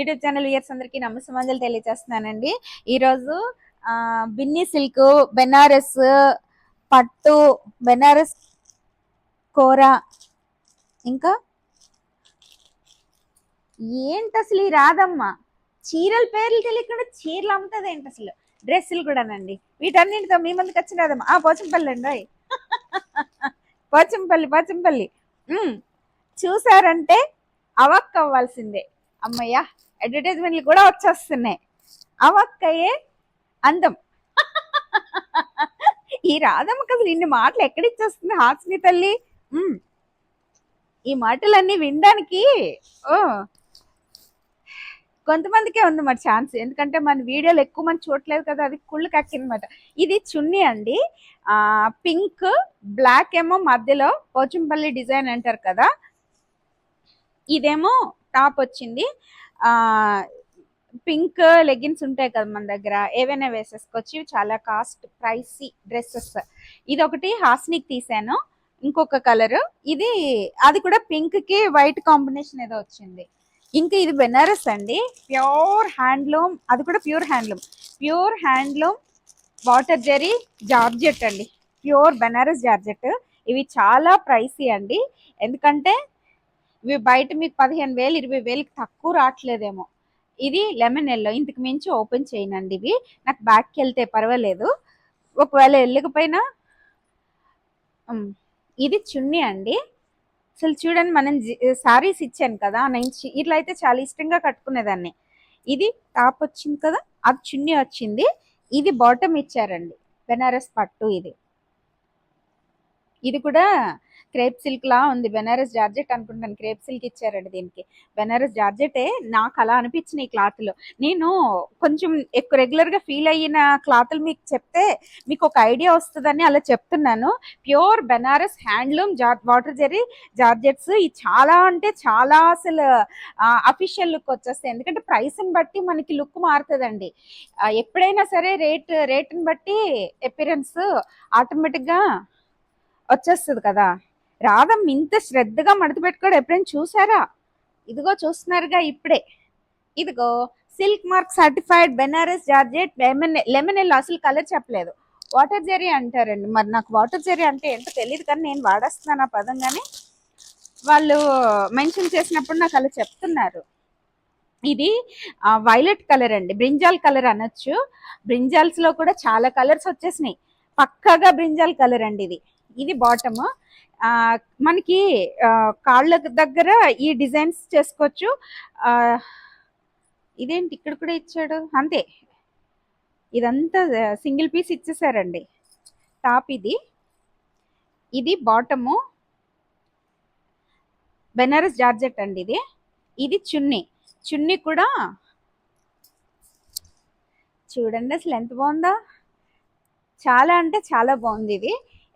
YouTube channel years అందరికి నమస్కారాలు తెలియజేస్తున్నానండి. ఈరోజు బిన్నీ బిన్ని సిల్క్ బెనారస్ పట్టు బెనారస్ కూర. ఇంకా? ఏంటి అసలు ఈ రాదమ్మ చీరల పేర్లు తెలియకుండా చీరలు అమ్ముతుంది ఏంటి అసలు? డ్రెస్సులు కూడానండి. వీటన్నింటితో మీ ముందుకు వచ్చిన రాదమ్మ ఆ పోచంపల్లి అండి పోచంపల్లి పోచంపల్లి. చూసారంటే అవక్కవ్వాల్సిందే. అమ్మయ్య అడ్వర్టైజ్మెంట్లు కూడా వచ్చేస్తున్నాయి. అవక్కయే అందం. ఈ రాధమ్మకి అసలు ఇన్ని మాటలు ఎక్కడిచ్చేస్తుంది హాస్ని తల్లి? ఈ మాటలన్నీ వినడానికి ఓ. కొంతమందికే ఉంది మరి ఛాన్స్. ఎందుకంటే మన వీడియోలు ఎక్కువ మంది చూడలేదు కదా అది కుళ్ళు కక్కిందనమాట. ఇది చున్నీ అండి. పింక్ బ్లాక్ ఏమో మధ్యలో పోచంపల్లి డిజైన్ అంటారు కదా. ఇదేమో టాప్ వచ్చింది. పింక్ లెగిన్స్ ఉంటాయి కదా మన దగ్గర ఏవైనా వేసేసుకోవచ్చు. చాలా కాస్ట్ ప్రైసీ డ్రెస్సెస్. ఇది ఒకటి హాస్నిక్ తీసాను ఇంకొక కలర్. ఇది అది కూడా పింక్కి వైట్ కాంబినేషన్ ఏదో వచ్చింది. ఇంకా ఇది బెనారస్ అండి. ప్యూర్ హ్యాండ్లూమ్ అది కూడా pure handloom. Pure handloom water zari georgette అండి. Pure Banaras georgette. ఇవి చాలా ప్రైసీ అండి. ఎందుకంటే ఇవి బయట మీకు పదిహేను వేలు ఇరవై వేలకి తక్కువ రావట్లేదేమో. ఇది లెమన్ ఎల్లో. ఇంతకు మించి ఓపెన్ చేయనండి ఇవి. నాకు బ్యాక్కి వెళ్తే పర్వాలేదు. ఒకవేళ వెళ్ళకపోయినా ఇది చున్నీ అండి. అసలు చూడండి మనం సారీస్ ఇచ్చాను కదా నేను ఇట్లా అయితే చాలా ఇష్టంగా కట్టుకునేదాన్ని. ఇది టాప్ వచ్చింది కదా అది చున్నీ వచ్చింది. ఇది బాటమ్ ఇచ్చారండి. బెనారస్ పట్టు ఇది. ఇది కూడా క్రేప్ సిల్క్ లా ఉంది. బెనారస్ జార్జెట్ అనుకుంటాను. క్రేప్ సిల్క్ ఇచ్చారండి దీనికి. బెనారస్ జార్జెటే నాకు అలా అనిపించిన ఈ క్లాత్లో. నేను కొంచెం ఎక్కువ రెగ్యులర్గా ఫీల్ అయిన క్లాత్లు మీకు చెప్తే మీకు ఒక ఐడియా వస్తుందని అలా చెప్తున్నాను. ప్యూర్ బెనారస్ హ్యాండ్లూమ్ జార్ వాటర్ జరీ జార్జెట్స్. ఈ చాలా అంటే చాలా అసలు అఫీషియల్ లుక్ వచ్చేస్తాయి. ఎందుకంటే ప్రైస్ని బట్టి మనకి లుక్ మారుతుందండి. ఎప్పుడైనా సరే రేట్ రేట్ని బట్టి అపిరెన్స్ ఆటోమేటిక్గా వచ్చేస్తుంది కదా. రాధం ఇంత శ్రద్ధగా మడత పెట్టుకోడు ఎప్పుడైనా చూసారా? ఇదిగో చూస్తున్నారుగా ఇప్పుడే. ఇదిగో silk mark certified Banaras georgette lemon lemon yellow అసలు కలర్ చెప్పలేదు. వాటర్ జెరీ అంటారండి. మరి నాకు వాటర్ జెరీ అంటే ఏంటో తెలియదు కానీ నేను వాడేస్తున్నాను ఆ పదం కానీ వాళ్ళు మెన్షన్ చేసినప్పుడు నాకు అలా చెప్తున్నారు. ఇది వైలెట్ కలర్ అండి. బ్రింజాల్ కలర్ అనొచ్చు. బ్రింజాల్స్లో కూడా చాలా కలర్స్ వచ్చేసినాయి. పక్కాగా బ్రింజాల్ కలర్ అండి ఇది. ఇది బాటమ్ మనకి కాళ్ళ దగ్గర ఈ డిజైన్స్ చేసుకోవచ్చు. ఇదేంటి ఇక్కడ కూడా ఇచ్చాడు? అంతే. ఇదంతా సింగిల్ పీస్ ఇచ్చేసారండి. టాప్ ఇది. ఇది బాటము బెనారస్ జార్జెట్ అండి ఇది. ఇది చున్నీ. చున్నీ కూడా చూడండి అసలు ఎంత బాగుందో. చాలా అంటే చాలా బాగుంది ఇది.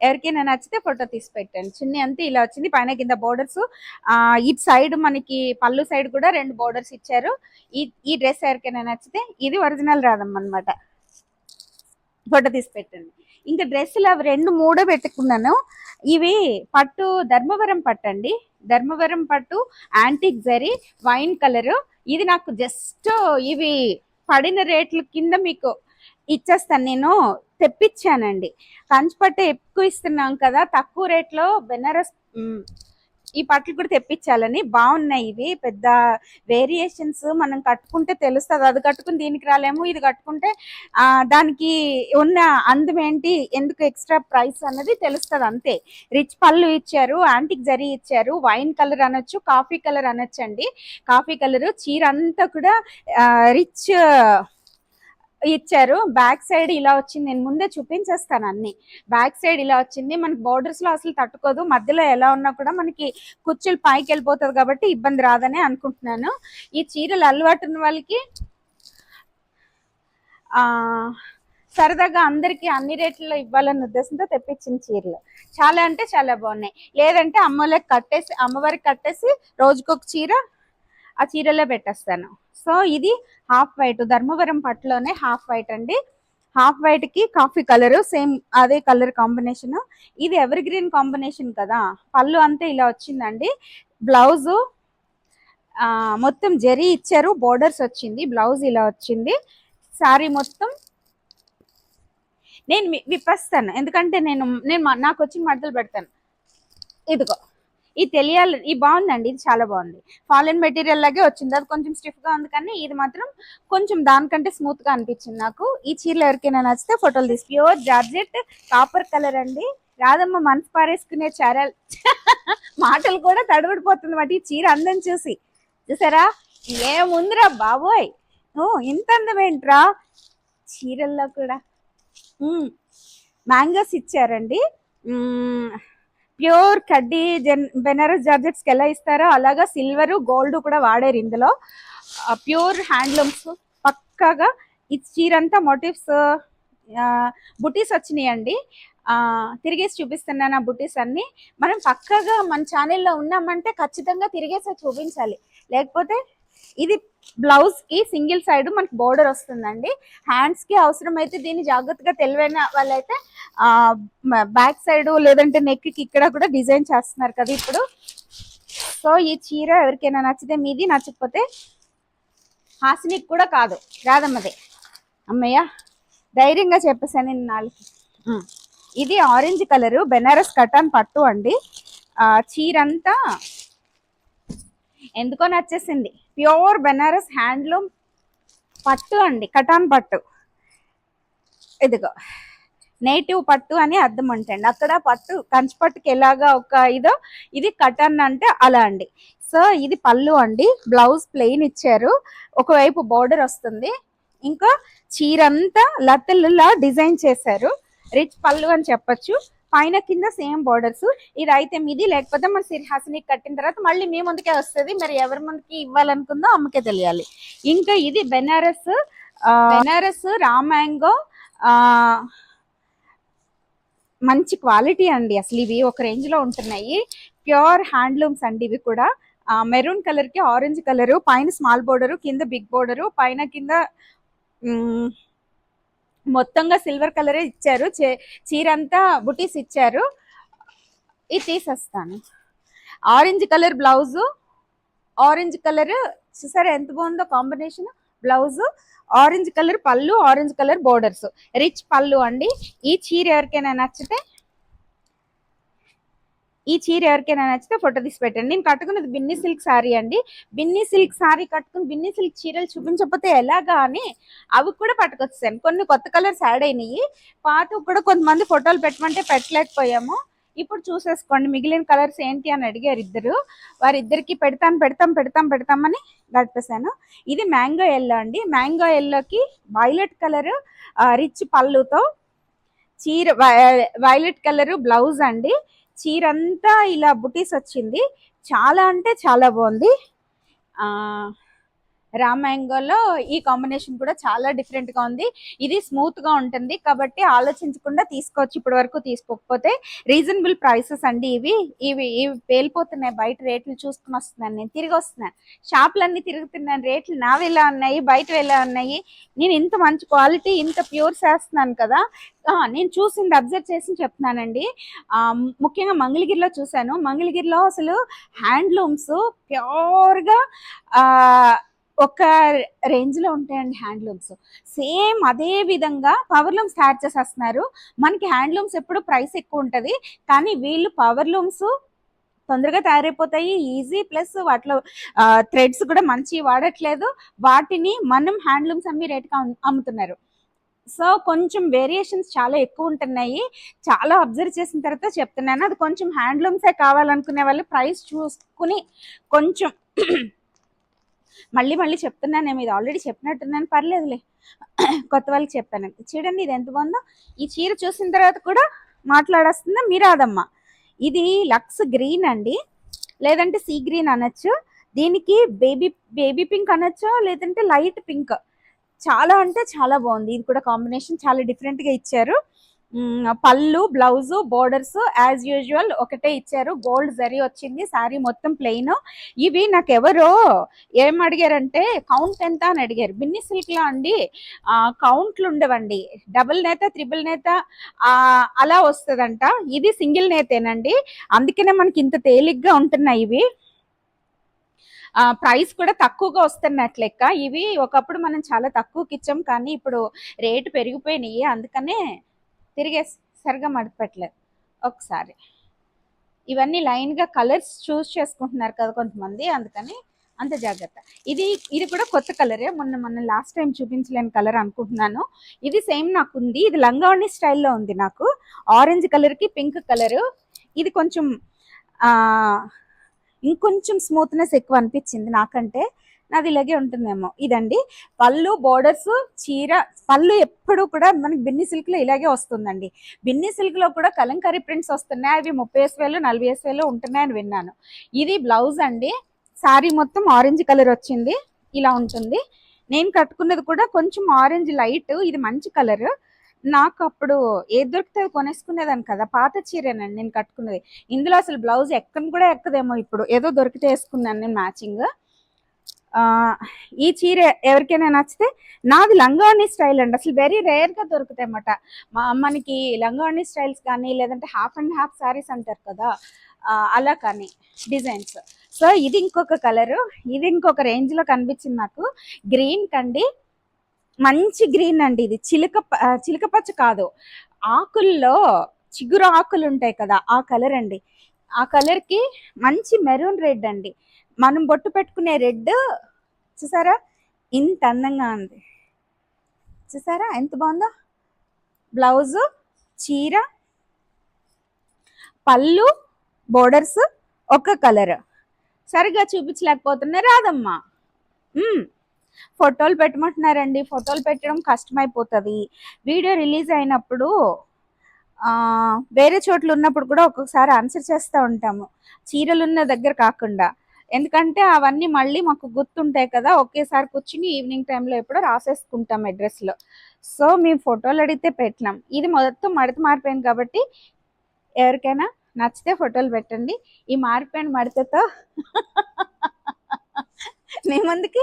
ఎవరికైనా నచ్చితే ఫోటో తీసి పెట్టండి చున్నీ అంతా ఇలా వచ్చింది. పైన కింద బోర్డర్స్ ఇటు సైడ్ మనకి పళ్ళు సైడ్ కూడా రెండు బోర్డర్స్ ఇచ్చారు. ఈ ఈ డ్రెస్ ఎవరికైనా నచ్చితే ఇది ఒరిజినల్ రాదమ్మ అనమాట ఫోటో తీసి పెట్టండి. ఇంకా డ్రెస్సులు అవి రెండు మూడో పెట్టుకున్నాను. ఇవి పట్టు ధర్మవరం పట్టు అండి. ధర్మవరం పట్టు యాంటిక్ జరీ వైన్ కలర్ ఇది నాకు జస్ట్ ఇవి పడిన రేట్ల కింద మీకు ఇచ్చేస్తాను. నేను తెప్పించానండి కంచిపట్టు ఎక్కువ ఇస్తున్నాం కదా తక్కువ రేట్లో బెనారస్ ఈ పట్లు కూడా తెప్పించాలని బాగున్నాయి ఇవి. పెద్ద వేరియేషన్స్ మనం కట్టుకుంటే తెలుస్తుంది. అది కట్టుకుని దీనికి రాలేము ఇది కట్టుకుంటే దానికి ఉన్న అందం ఏంటి ఎందుకు ఎక్స్ట్రా ప్రైస్ అన్నది తెలుస్తుంది అంతే. రిచ్ పళ్ళు ఇచ్చారు యాంటిక్ జరీ ఇచ్చారు వైన్ కలర్ అనొచ్చు కాఫీ కలర్ అనొచ్చండి. కాఫీ కలర్ చీర అంతా కూడా రిచ్ ఇచ్చారు. బ్యాక్ సైడ్ ఇలా వచ్చింది. నేను ముందే చూపించేస్తాను అన్ని. బ్యాక్ సైడ్ ఇలా వచ్చింది. మనకి బోర్డర్స్లో అసలు తట్టుకోదు. మధ్యలో ఎలా ఉన్నా కూడా మనకి కుర్చీలు పైకి వెళ్ళిపోతుంది కాబట్టి ఇబ్బంది రాదని అనుకుంటున్నాను. ఈ చీరలు అలవాటు ఉన్న వాళ్ళకి ఆ సరదాగా అందరికి అన్ని రేట్లలో ఇవ్వాలన్న ఉద్దేశంతో తెప్పించిన చీరలు. చాలా అంటే చాలా బాగున్నాయి. లేదంటే అమ్మలకి కట్టేసి అమ్మవారికి కట్టేసి రోజుకొక చీర ఆ చీరలో పెట్టేస్తాను. సో ఇది హాఫ్ వైట్ ధర్మవరం పట్టులోనే హాఫ్ వైట్ అండి. హాఫ్ వైట్కి కాఫీ కలర్ సేమ్ అదే కలర్ కాంబినేషన్. ఇది ఎవర్ గ్రీన్ కాంబినేషన్ కదా పళ్ళు అంతా ఇలా వచ్చిందండి. బ్లౌజ్ మొత్తం జరీ ఇచ్చారు బోర్డర్స్ వచ్చింది బ్లౌజ్ ఇలా వచ్చింది. సారీ మొత్తం నేను వి- విప్పేస్తాను. ఎందుకంటే నేను నేను నాకు వచ్చిన మడతలు పెడతాను. ఇదిగో. ఇది తెలియాలి ఇది బాగుందండి ఇది చాలా బాగుంది. ఫాలిన్ మెటీరియల్ లాగే వచ్చింది అది కొంచెం స్టిఫ్గా ఉంది కానీ ఇది మాత్రం కొంచెం దానికంటే స్మూత్గా అనిపించింది నాకు. ఈ చీరలు ఎవరికైనా నచ్చితే ఫోటోలు తీసి ప్యూర్ జార్జెట్ కాపర్ కలర్ అండి. రాదమ్మ మనసు పారేసుకునే చీరలు మాటలు కూడా తడబడిపోతుంది వాటి ఈ చీర అందం చూసి. చూసారా? ఏముందిరా బాబోయ్! ఓ ఇంత అందం ఏంట్రా? చీరల్లో కూడా. మ్యాంగోస్ ఇచ్చారండి. ప్యూర్ కడ్డీ జెన్ బెనారస్ జార్జెట్స్కి ఎలా ఇస్తారో అలాగా సిల్వర్ గోల్డ్ కూడా వాడారు ఇందులో. ప్యూర్ హ్యాండ్లూమ్స్ పక్కాగా ఈ చీరంతా మోటివ్స్ బుటీస్ వచ్చినాయండి. తిరిగేసి చూపిస్తున్నాను ఆ బుటీస్ అన్ని. మనం పక్కగా మన ఛానల్లో ఉన్నామంటే ఖచ్చితంగా తిరిగేసి చూపించాలి. లేకపోతే ఇది బ్లౌజ్కి సింగిల్ సైడ్ మనకి బోర్డర్ వస్తుందండి. హ్యాండ్స్కి అవసరం అయితే దీన్ని జాగ్రత్తగా తెలివైన వాళ్ళైతే ఆ బ్యాక్ సైడ్ లేదంటే నెక్కి ఇక్కడ కూడా డిజైన్ చేస్తున్నారు కదా ఇప్పుడు. సో ఈ చీర ఎవరికైనా నచ్చితే మీది నచ్చకపోతే హాసినికి కూడా కాదు. రాదమ్మది అమ్మయ్య ధైర్యంగా చెప్పేసాను నేను నాలుగు. ఇది ఆరెంజ్ కలరు బెనారస్ కటాన్ పట్టు అండి. చీర చీరంతా ఎందుకో నచ్చేసింది. ప్యూర్ బెనారస్ హ్యాండ్లూమ్ పట్టు అండి కటాన్ పట్టు. ఇదిగో నేటివ్ పట్టు అని అర్థం అంటండి. అక్కడ పట్టు కంచి పట్టుకి ఎలాగా ఒక ఇదో ఇది కటన్ అంటే అలా అండి. సో ఇది పళ్ళు అండి బ్లౌజ్ ప్లెయిన్ ఇచ్చారు. ఒకవైపు బోర్డర్ వస్తుంది. ఇంకా చీరంతా లతలులా డిజైన్ చేశారు. రిచ్ పళ్ళు అని చెప్పొచ్చు. పైన కింద సేమ్ బోర్డర్స్ ఇది అయితే మీది లేకపోతే మన సిరిహాసిని కట్టిన తర్వాత మళ్ళీ మీ ముందుకే వస్తుంది. మరి ఎవరి ముందుకి ఇవ్వాలనుకుందో అమ్మకే తెలియాలి. ఇంకా ఇది బెనారస్ బెనారస్ రామాంగో ఆ మంచి క్వాలిటీ అండి. అసలు ఇవి ఒక రేంజ్లో ఉంటున్నాయి. ప్యూర్ హ్యాండ్లూమ్స్ అండి ఇవి కూడా. మెరూన్ కలర్కి ఆరెంజ్ కలర్ పైన స్మాల్ బోర్డర్ కింద బిగ్ బోర్డర్ పైన కింద మొత్తంగా సిల్వర్ కలరే ఇచ్చారు. చే- చీరంతా బుటీస్ ఇచ్చారు. ఇది తీసేస్తాను. Orange colour blouse orange colour చూసారా ఎంత బాగుందో కాంబినేషన్? బ్లౌజ్ ఆరెంజ్ కలర్ పళ్ళు ఆరెంజ్ కలర్ బోర్డర్స్. రిచ్ పళ్ళు అండి. ఈ చీర ఎవరికైనా నచ్చితే ఈ చీర ఎవరికైనా నచ్చితే ఫోటో తీసి పెట్టండి. నేను కట్టుకున్నది బిన్ని సిల్క్ శారీ అండి. బిన్ని సిల్క్ సారీ కట్టుకుని బిన్ని సిల్క్ చీరలు చూపించకపోతే ఎలాగా అని అవి కూడా పట్టుకొచ్చాను కొన్ని కొత్త కలర్స్ యాడ్ అయినాయి. పాత కూడా కొంతమంది ఫోటోలు పెట్టమంటే పెట్టలేకపోయాము. ఇప్పుడు చూసేసుకోండి మిగిలిన కలర్స్ ఏంటి అని అడిగారు ఇద్దరు. వారిద్దరికి పెడతాను పెడతాం పెడతాం పెడతామని గడిపేశాను. ఇది మ్యాంగో ఎల్లో అండి. మ్యాంగో ఎల్లోకి వైలెట్ కలర్ రిచ్ పళ్ళుతో చీర వైలెట్ కలర్ బ్లౌజ్ అండి. చీరంతా ఇలా బుటీస్ వచ్చింది. చాలా అంటే చాలా బాగుంది. రామ్ రామాంగోలో ఈ కాంబినేషన్ కూడా చాలా డిఫరెంట్గా ఉంది. ఇది స్మూత్గా ఉంటుంది కాబట్టి ఆలోచించకుండా తీసుకోవచ్చు ఇప్పటి వరకు తీసుకోకపోతే రీజనబుల్ ప్రైసెస్ అండి ఇవి. ఇవి ఇవి పేలిపోతున్నాయి. బయట రేట్లు చూసుకుని వస్తున్నాను నేను. తిరిగి వస్తున్నాను. షాపులన్నీ తిరుగుతున్నాను. రేట్లు నావి ఎలా ఉన్నాయి? బయట ఎలా ఉన్నాయి? నేను ఇంత మంచి క్వాలిటీ ఇంత ప్యూర్ చేస్తున్నాను కదా. నేను చూసింది అబ్జర్వ్ చేసి చెప్తున్నానండి. ముఖ్యంగా మంగళగిరిలో చూశాను. మంగళగిరిలో అసలు హ్యాండ్లూమ్స్ ప్యూర్గా ఒక రేంజ్లో ఉంటాయండి హ్యాండ్లూమ్స్ సేమ్ అదే విధంగా పవర్ లూమ్స్ తయారు చేసేస్తున్నారు. మనకి హ్యాండ్లూమ్స్ ఎప్పుడు ప్రైస్ ఎక్కువ ఉంటుంది. కానీ వీళ్ళు పవర్ లూమ్స్ తొందరగా తయారైపోతాయి. ఈజీ ప్లస్ వాటిలో థ్రెడ్స్ కూడా మంచి వాడట్లేదు. వాటిని మనం హ్యాండ్లూమ్స్ అమ్మి రేట్గా అమ్ముతున్నారు. సో కొంచెం వేరియేషన్స్ చాలా ఎక్కువ ఉంటున్నాయి. చాలా అబ్జర్వ్ చేసిన తర్వాత చెప్తున్నాను. అది కొంచెం హ్యాండ్లూమ్సే కావాలనుకునే వాళ్ళు ప్రైస్ చూసుకుని కొంచెం మళ్ళీ మళ్ళీ చెప్తున్నాను నేను ఇది ఆల్రెడీ చెప్పినట్టున్నాను పర్లేదులే. కొత్త వాళ్ళకి చెప్పాను. చూడండి ఇది ఎంత బాగుందో. ఈ చీర చూసిన తర్వాత కూడా మాట్లాడేస్తుందా? మీరాదమ్మ. ఇది లక్స్ గ్రీన్ అండి. లేదంటే సీ గ్రీన్ అనొచ్చు. దీనికి బేబీ బేబీ పింక్ అనొచ్చు? లేదంటే లైట్ పింక్. చాలా అంటే చాలా బాగుంది. ఇది కూడా కాంబినేషన్ చాలా డిఫరెంట్గా ఇచ్చారు. పళ్ళు బ్లౌజ్ బోర్డర్స్ యాజ్ యూజువల్ ఒకటే ఇచ్చారు. గోల్డ్ జరీ వచ్చింది శారీ మొత్తం ప్లెయిన్ ఇవి నాకు ఎవరో ఏం అడిగారంటే కౌంట్ ఎంత అని అడిగారు. బిన్ని సిల్క్లో అండి. కౌంట్లు ఉండవండి. డబుల్ నేత త్రిబుల్ నేత అలా వస్తుందంట. ఇది సింగిల్ నేతేనండి. అందుకనే మనకి ఇంత తేలిగ్గా ఉంటున్నాయి ఇవి. ప్రైస్ కూడా తక్కువగా వస్తున్నట్లు లెక్క. ఇవి ఒకప్పుడు మనం చాలా తక్కువకి ఇచ్చాం కానీ ఇప్పుడు రేటు పెరిగిపోయినాయి. అందుకనే తిరిగే సరిగా మడపట్లేదు ఒకసారి. ఇవన్నీ లైన్గా కలర్స్ చూస్ చేసుకుంటున్నారు కదా కొంతమంది అందుకని అంత జాగ్రత్త. ఇది ఇది కూడా కొత్త కలరే. మొన్న మొన్న లాస్ట్ టైం చూపించలేని కలర్ అనుకుంటున్నాను. ఇది సేమ్ నాకు ఉంది. ఇది లంగావణి స్టైల్లో ఉంది నాకు. ఆరెంజ్ కలర్కి పింక్ కలర్. ఇది కొంచెం ఇంకొంచెం స్మూత్నెస్ ఎక్కువ అనిపించింది నాకంటే. నాది ఇలాగే ఉంటుందేమో. ఇదండి. పళ్ళు బోర్డర్స్ చీర పళ్ళు ఎప్పుడు కూడా మనకి బిన్ని సిల్క్లో ఇలాగే వస్తుందండి. బిన్ని సిల్క్లో కూడా కలంకారీ ప్రింట్స్ వస్తున్నాయి. అవి ముప్పై వేసు వేలు నలభై వేసు వేలు ఉంటున్నాయని విన్నాను. ఇది బ్లౌజ్ అండి. శారీ మొత్తం ఆరెంజ్ కలర్ వచ్చింది. ఇలా ఉంటుంది. నేను కట్టుకున్నది కూడా కొంచెం ఆరెంజ్ లైట్ ఇది మంచి కలర్. నాకు అప్పుడు ఏది దొరికితే కొనేసుకునేదాన్ని కదా. పాత చీరేనండి నేను కట్టుకున్నది. ఇందులో అసలు బ్లౌజ్ ఎక్కను కూడా ఎక్కదేమో ఇప్పుడు. ఏదో దొరికితే వేసుకున్నాను నేను మ్యాచింగ్. ఈ చీర ఎవరికైనా నచ్చితే నాది లంగావణి స్టైల్ అండి. అసలు వెరీ రేర్గా దొరుకుతాయి అన్నమాట మా మనకి లంగావణి స్టైల్స్ కానీ లేదంటే హాఫ్ అండ్ హాఫ్ సారీస్ అంటారు కదా అలా కానీ డిజైన్స్. సో ఇది ఇంకొక కలర్ ఇది ఇంకొక రేంజ్లో కనిపించింది నాకు. గ్రీన్ కండి మంచి గ్రీన్ అండి ఇది. చిలుక ప- పచ్చ కాదు. ఆకుల్లో చిగురు ఆకులు ఉంటాయి కదా ఆ కలర్ అండి. ఆ కలర్కి మంచి మెరూన్ రెడ్ అండి. మనం బొట్టు పెట్టుకునే రెడ్ చూసారా? ఇంత అందంగా ఉంది. చూసారా? ఎంత బాగుందో? బ్లౌజు చీర పళ్ళు బోర్డర్స్ ఒక కలర్. సరిగ్గా చూపించలేకపోతున్నా రాదమ్మా ఫోటోలు పెట్టమంటున్నారండి. ఫోటోలు పెట్టడం కష్టమైపోతుంది. వీడియో రిలీజ్ అయినప్పుడు వేరే చోట్ల ఉన్నప్పుడు కూడా ఒక్కొక్కసారి ఆన్సర్ చేస్తూ ఉంటాము. చీరలు ఉన్న దగ్గర కాకుండా. ఎందుకంటే అవన్నీ మళ్ళీ మాకు గుర్తుంటాయి కదా ఒకేసారి కూర్చుని ఈవినింగ్ టైంలో ఎప్పుడో రాసేసుకుంటాం అడ్రస్లో. సో మేము ఫోటోలు అడిగితే పెట్టినాం. ఇది మొత్తం మడత మారిపోయింది కాబట్టి ఎవరికైనా నచ్చితే ఫోటోలు పెట్టండి. ఈ మారిపోయిన మడతతో మీ ముందుకి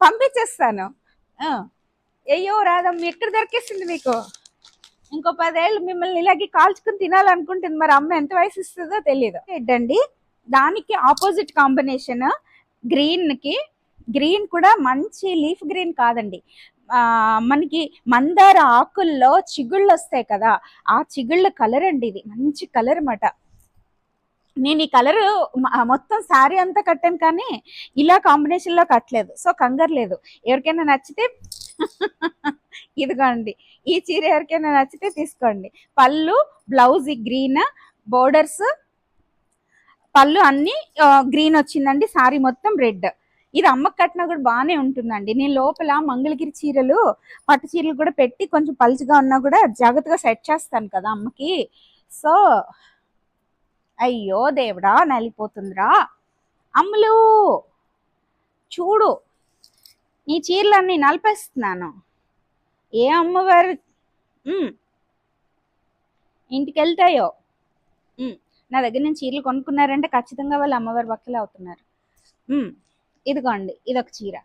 పంపించేస్తాను. అయ్యో రాదమ్మ ఎక్కడ దొరికేసింది మీకు? ఇంకో పదేళ్ళు మిమ్మల్ని ఇలాగే కాల్చుకుని తినాలనుకుంటుంది. మరి అమ్మ ఎంత వయసు ఇస్తుందో తెలియదు ఏంటండి దానికి ఆపోజిట్ కాంబినేషన్ గ్రీన్కి గ్రీన్ కూడా మంచి లీఫ్ గ్రీన్ కాదండి. మనకి మందార ఆకుల్లో చిగుళ్ళు వస్తాయి కదా ఆ చిగుళ్ళ కలర్ అండి ఇది. మంచి కలర్ అన్నమాట. నేను ఈ కలర్ మొత్తం శారీ అంతా కట్టాను కానీ ఇలా కాంబినేషన్లో కట్టలేదు. సో కంగారు లేదు. ఎవరికైనా నచ్చితే ఇదిగోండి. ఈ చీర ఎవరికైనా నచ్చితే తీసుకోండి. పళ్ళు బ్లౌజ్ గ్రీన్ బోర్డర్స్ పళ్ళు అన్ని గ్రీన్ వచ్చిందండి సారీ మొత్తం రెడ్. ఇది అమ్మకి కట్టినా కూడా బాగానే ఉంటుందండి. నేను లోపల మంగళగిరి చీరలు పట్టు చీరలు కూడా పెట్టి కొంచెం పలుచుగా ఉన్నా కూడా జాగ్రత్తగా సెట్ చేస్తాను కదా అమ్మకి. సో అయ్యో దేవుడా నలిపోతుందిరా అమ్ములు చూడు నీ చీరలన్నీ నలిపేస్తున్నాను. ఏ అమ్మవారు ఇంటికి వెళ్తాయో నా దగ్గర నుంచి చీరలు కొనుక్కున్నారంటే ఖచ్చితంగా వాళ్ళు అమ్మవారి భక్తులు అవుతున్నారు. ఇదిగోండి ఇదిగోండి ఇదొక చీర.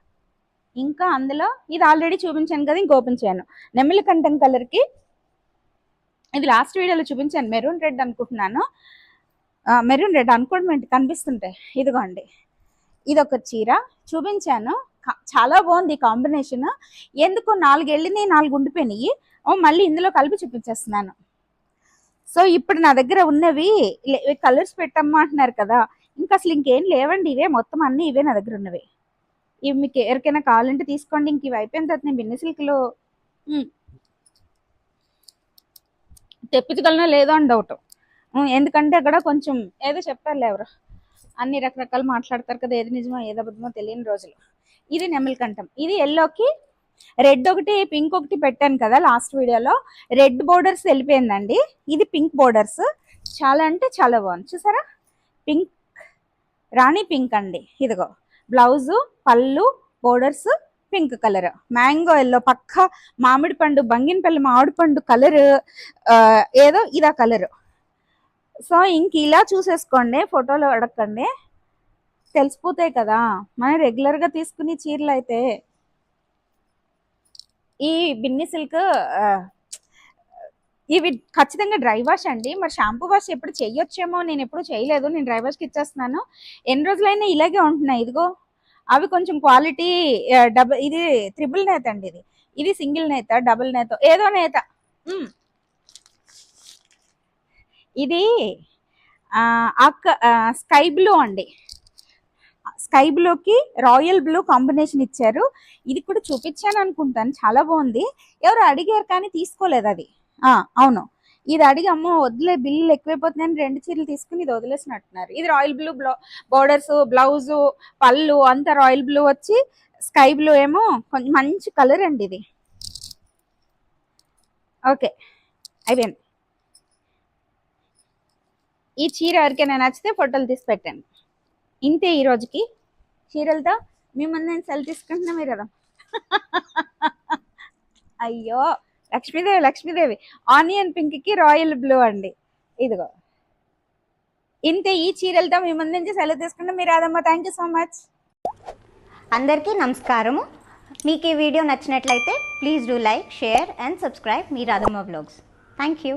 ఇంకా అందులో ఇది ఆల్రెడీ చూపించాను కదా ఇంక ఓపెన్ చేయను. నెమ్మిలి కంఠం కలర్కి ఇది లాస్ట్ వీడియోలో చూపించాను మెరూన్ రెడ్ అనుకుంటున్నాను. మెరూన్ రెడ్ అనుకోవడం ఏంటి? కనిపిస్తుంటాయి ఇదిగోండి ఒక చీర. చూపించాను. చాలా బాగుంది ఈ కాంబినేషన్ ఎందుకో నాలుగు వెళ్ళినాయి నాలుగు ఉండిపోయినాయి. ఓ మళ్ళీ ఇందులో కలిపి చూపించేస్తున్నాను. సో ఇప్పుడు నా దగ్గర ఉన్నవి కలర్స్ పెట్టమ్మా అంటున్నారు కదా. ఇంకా అసలు ఇంకేం లేవండి ఇవే మొత్తం అన్ని ఇవే నా దగ్గర ఉన్నవి. ఇవి మీకు ఎవరికైనా కావాలంటే తీసుకోండి ఇంక ఇవి అయిపోయిన తర్వాత నేను బిన్నె సిల్క్లో తెప్పించగలనో లేదో అని డౌట్ ఎందుకంటే అక్కడ కొంచెం ఏదో చెప్పారు ఎవరు. అన్ని రకరకాలు మాట్లాడతారు కదా ఏది నిజమో ఏది అబద్ధమో తెలియని రోజులు. ఇది నెమలి కంఠం. ఇది ఎల్లోకి రెడ్ ఒకటి పింక్ ఒకటి పెట్టాను కదా లాస్ట్ వీడియోలో రెడ్ బోర్డర్స్ వెళ్ళిపోయిందండి. ఇది పింక్ బోర్డర్స్ చాలా అంటే చాలా బాగుంది. చూసారా? పింక్ రాణి పింక్ అండి. ఇదిగో బ్లౌజు పళ్ళు borders pink colour mango yellow పక్క మామిడి పండు బంగినపల్లి మామిడి పండు కలర్ ఏదో ఇదా కలర్ సో ఇంక ఇలా చూసేసుకోండి ఫోటోలు అడగండి తెలిసిపోతాయి కదా. మనం రెగ్యులర్గా తీసుకునే చీరలు అయితే ఈ బిన్ని సిల్క్ ఇవి ఖచ్చితంగా డ్రై వాష్ అండి. మరి షాంపూ వాష్ ఎప్పుడు చేయొచ్చేమో నేను ఎప్పుడు చేయలేదు నేను డ్రై వాష్కి ఇచ్చేస్తున్నాను. ఎన్ని రోజులైనా ఇలాగే ఉంటున్నాయి. ఇదిగో అవి కొంచెం క్వాలిటీ డబుల్ ఇది త్రిబుల్ నేత అండి ఇది. ఇది సింగిల్ నేత డబుల్ నేత ఏదో నేత. ఇది అక్క స్కై బ్లూ అండి. స్కై బ్లూకి రాయల్ బ్లూ కాంబినేషన్ ఇచ్చారు. ఇది కూడా చూపించాను అనుకుంటాను. చాలా బాగుంది. ఎవరు అడిగారు కానీ తీసుకోలేదు అది. అవును. ఇది అడిగి అమ్మ వదిలే బిల్లు ఎక్కువైపోతున్నాయని రెండు చీరలు తీసుకుని ఇది వదిలేసినట్టున్నారు. ఇది రాయల్ బ్లూ బ్లౌ బోర్డర్స్ బ్లౌజు పళ్ళు అంతా రాయల్ బ్లూ వచ్చి స్కై బ్లూ ఏమో కొంచెం మంచి కలర్ అండి ఇది. ఓకే. అయిపోయింది. ఈ చీర ఎవరికైనా నచ్చితే ఫోటోలు తీసి పెట్టండి. ఇంతే ఈ రోజుకి. చీరలతో మిమ్మల్ని నేను సెల్ తీసుకుంటున్నా మీరు కదా. అయ్యో లక్ష్మీదేవి లక్ష్మీదేవి. ఆనియన్ పింక్కి రాయల్ బ్లూ అండి. ఇదిగో. ఇంతే ఈ చీరలతో మీ ముందు నుంచి సెలవు తీసుకుంటే మీరు అదమ్మా థ్యాంక్ యూ సో మచ్ అందరికీ నమస్కారము. మీకు ఈ వీడియో నచ్చినట్లయితే please do like share and subscribe me Radhamma blogs thank you